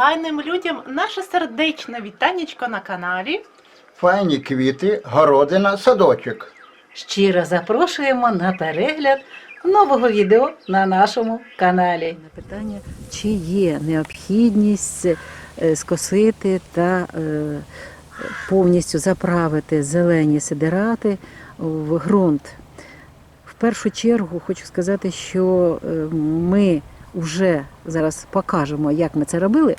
файним людям наше сердечне вітанечко на каналі. Файні квіти, городина, садочок. Щиро запрошуємо на перегляд нового відео на нашому каналі. На питання, чи є необхідність е, скосити та е, повністю заправити зелені сидирати в ґрунт. В першу чергу хочу сказати, що е, ми вже зараз покажемо, як ми це робили,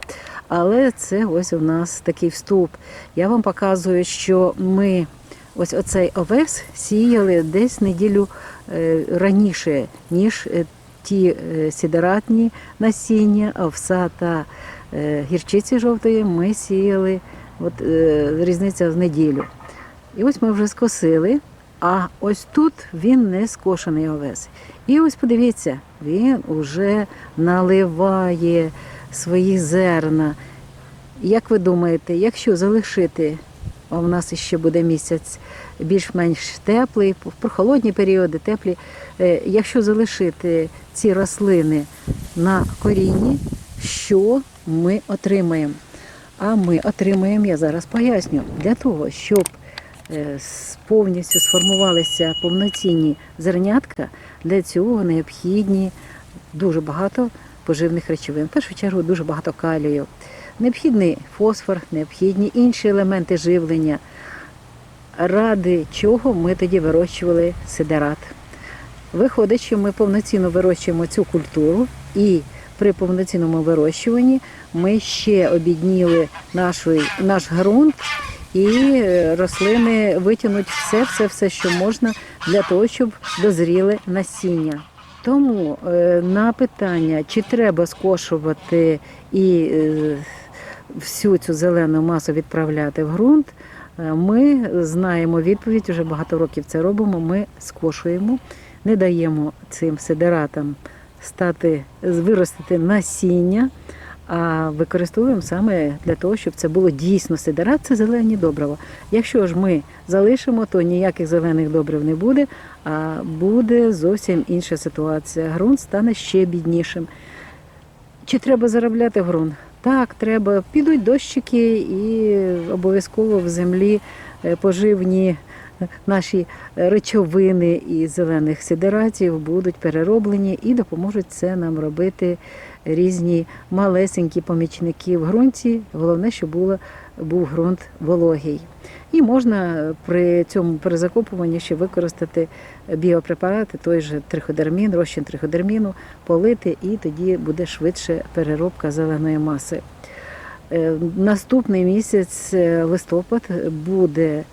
але це ось у нас такий вступ. Я вам показую, що ми ось оцей овес сіяли десь неділю е, раніше, ніж е, ті е, сідератні насіння, овса та гірчиці жовтої ми сіяли. От різниця в неділю. І ось ми вже скосили, а ось тут він не скошений овес. І ось подивіться, він уже наливає свої зерна. Як ви думаєте, якщо залишити, а в нас ще буде місяць більш-менш теплий, в прохолодні періоди теплі, е, якщо залишити ці рослини на корінні, що ми отримаємо? А ми отримаємо, я зараз поясню, для того, щоб повністю сформувалися повноцінні зернятка, для цього необхідні дуже багато поживних речовин. В першу чергу дуже багато калію. Необхідний фосфор, необхідні інші елементи живлення, ради чого ми тоді вирощували сидерат. Виходить, що ми повноцінно вирощуємо цю культуру, і при повноцінному вирощуванні ми ще обідніли нашу, наш ґрунт, і е, рослини витягнуть все, все, все, що можна для того, щоб дозріли насіння. Тому е, на питання, чи треба скошувати і е, всю цю зелену масу відправляти в ґрунт, ми знаємо відповідь, вже багато років це робимо. Ми скошуємо, не даємо цим сидератам стати, виростити насіння, а використовуємо саме для того, щоб це було дійсно сидерат, це зелені добрива. Якщо ж ми залишимо, то ніяких зелених добрив не буде, а буде зовсім інша ситуація. Грунт стане ще біднішим. Чи треба заробляти ґрунт? Так, треба. Підуть дощики і обов'язково в землі е, поживні наші речовини із зелених сидератів будуть перероблені і допоможуть це нам робити різні малесенькі помічники в ґрунті. Головне, щоб було, був ґрунт вологий. І можна при цьому перезакопуванні ще використати біопрепарати, той же триходермін, розчин триходерміну, полити, і тоді буде швидше переробка зеленої маси. Е, Наступний місяць, е, листопад, буде е,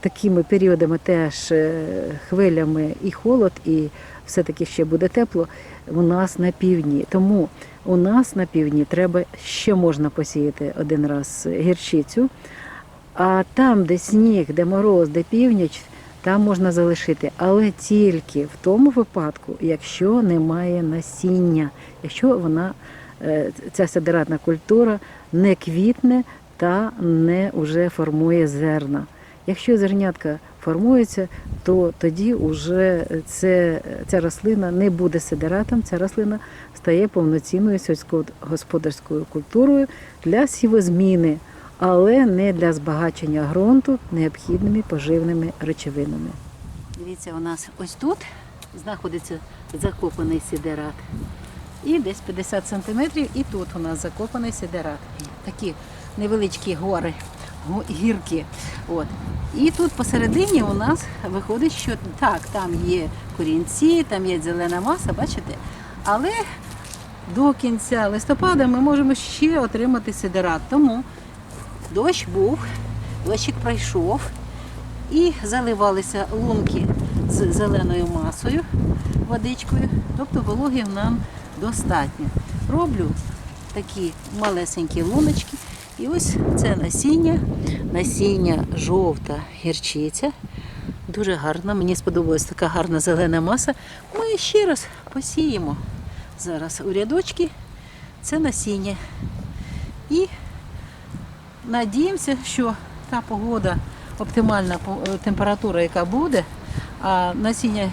такими періодами теж е, хвилями і холод, і все-таки ще буде тепло у нас на півдні. Тому у нас на півдні треба ще можна посіяти один раз гірчицю. А там, де сніг, де мороз, де північ, там можна залишити, але тільки в тому випадку, якщо немає насіння, якщо вона е, ця сидератна культура не квітне та не вже формує зерна. Якщо зернятка формується, то тоді вже це, ця рослина не буде сидератом, ця рослина стає повноцінною сільськогосподарською культурою для сівозміни але не для збагачення ґрунту необхідними поживними речовинами. Дивіться, у нас ось тут знаходиться закопаний сидерат. І десь 50 сантиметрів, і тут у нас закопаний сидерат. Такі невеличкі гори, го- гірки. От. І тут посередині у нас виходить, що так, там є корінці, там є зелена маса, бачите? Але до кінця листопада ми можемо ще отримати сидерат. Тому Дощ був, дощик пройшов і заливалися лунки з зеленою масою, водичкою, тобто вологи нам достатньо. Роблю такі малесенькі луночки. І ось це насіння, насіння жовта гірчиця. Дуже гарна, мені сподобалась така гарна зелена маса. Ми ще раз посіємо зараз у рядочки це насіння. І Надіємося, що та погода, оптимальна е, температура, яка буде, а насіння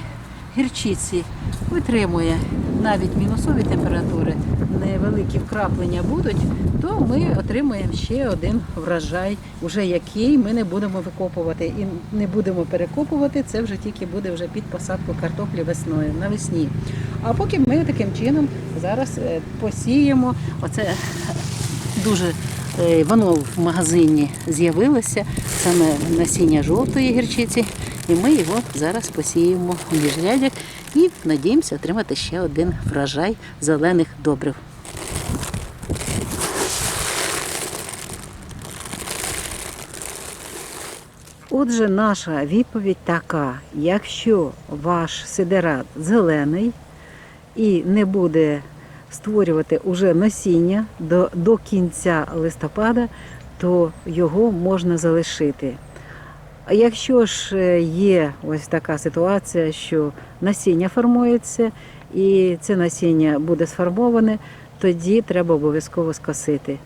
гірчиці витримує навіть мінусові температури, невеликі вкраплення будуть, то ми отримаємо ще один врожай, уже який ми не будемо викопувати і не будемо перекопувати. Це вже тільки буде вже під посадку картоплі весною навесні. А поки ми таким чином зараз е, посіємо. Оце дуже е, воно в магазині з'явилося, саме насіння жовтої гірчиці. І ми його зараз посіємо в міжрядях і надіємося отримати ще один врожай зелених добрив. Отже, наша відповідь така: якщо ваш сидерат зелений і не буде створювати уже насіння до, до кінця листопада, то його можна залишити. А якщо ж е, є ось така ситуація, що насіння формується і це насіння буде сформоване, тоді треба обов'язково скосити.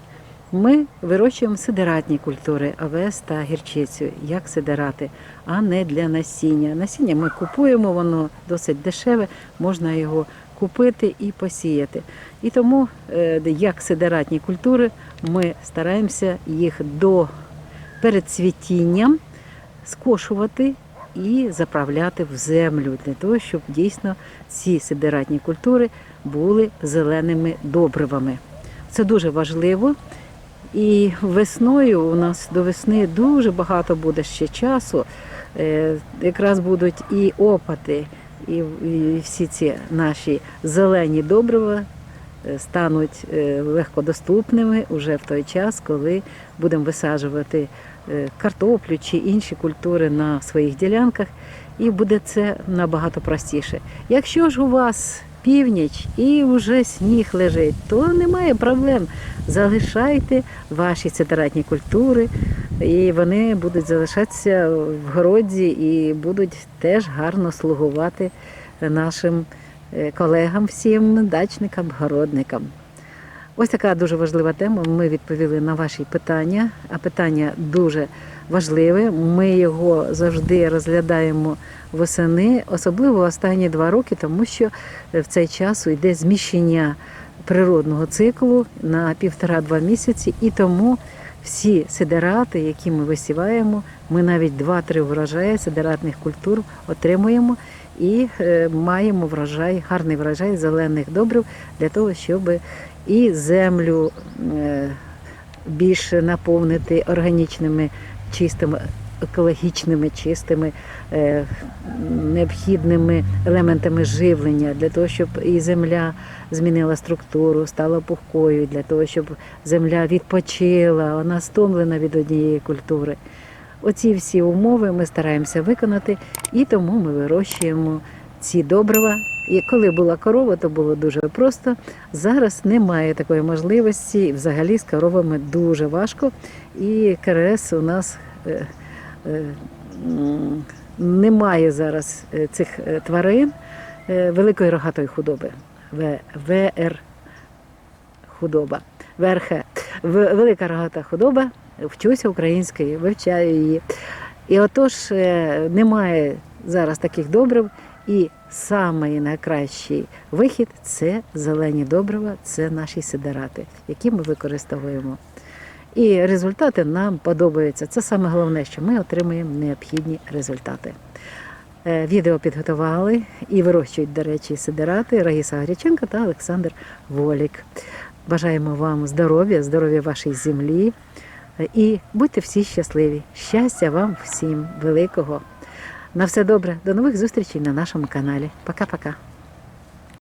Ми вирощуємо сидератні культури, овес та гірчицю, як сидерати, а не для насіння. Насіння ми купуємо, воно досить дешеве, можна його купити і посіяти. І тому, е, як сидератні культури, ми стараємося їх до перед цвітінням скошувати і заправляти в землю для того, щоб дійсно ці сидератні культури були зеленими добривами. Це дуже важливо. І весною у нас до весни дуже багато буде ще часу. Е, Якраз будуть і опади, і, всі ці наші зелені добрива е, стануть е, легкодоступними уже в той час, коли будемо висаджувати картоплю чи інші культури на своїх ділянках, і буде це набагато простіше. Якщо ж у вас північ і вже сніг лежить, то немає проблем. Залишайте ваші цитаратні культури, і вони будуть залишатися в городі і будуть теж гарно слугувати нашим е, колегам, всім дачникам, городникам. Ось така дуже важлива тема. Ми відповіли на ваші питання, а питання дуже важливе. Ми його завжди розглядаємо восени, особливо останні два роки, тому що в цей час йде зміщення природного циклу на півтора-два місяці, і тому всі сидерати, які ми висіваємо, ми навіть два-три врожаї сидератних культур отримуємо і е, маємо врожай, гарний врожай зелених добрив для того, щоб і землю е, більше наповнити органічними чистими, екологічними, чистими, е, необхідними елементами живлення для того, щоб і земля змінила структуру, стала пухкою, для того, щоб земля відпочила, вона стомлена від однієї культури. Оці всі умови ми стараємося виконати, і тому ми вирощуємо ці добрива. І коли була корова, то було дуже просто. Зараз немає такої можливості. Взагалі з коровами дуже важко. І КРС у нас е, е, немає зараз е, цих тварин великої рогатої худоби. ВР худоба. ВРХ. Велика рогата худоба. Вчуся української, вивчаю її. І отож немає зараз таких добрив. І самий найкращий вихід це зелені добрива, це наші сидерати, які ми використовуємо. І результати нам подобаються. Це саме головне, що ми отримуємо необхідні результати. Е, Відео підготували і вирощують, до речі, сидерати Раїса Гаряченко та Олександр Волік. Бажаємо вам здоров'я, здоров'я вашій землі. Е, І будьте всі щасливі. Щастя вам всім великого. На все добре. До нових зустрічей на нашому каналі. Пока-пока.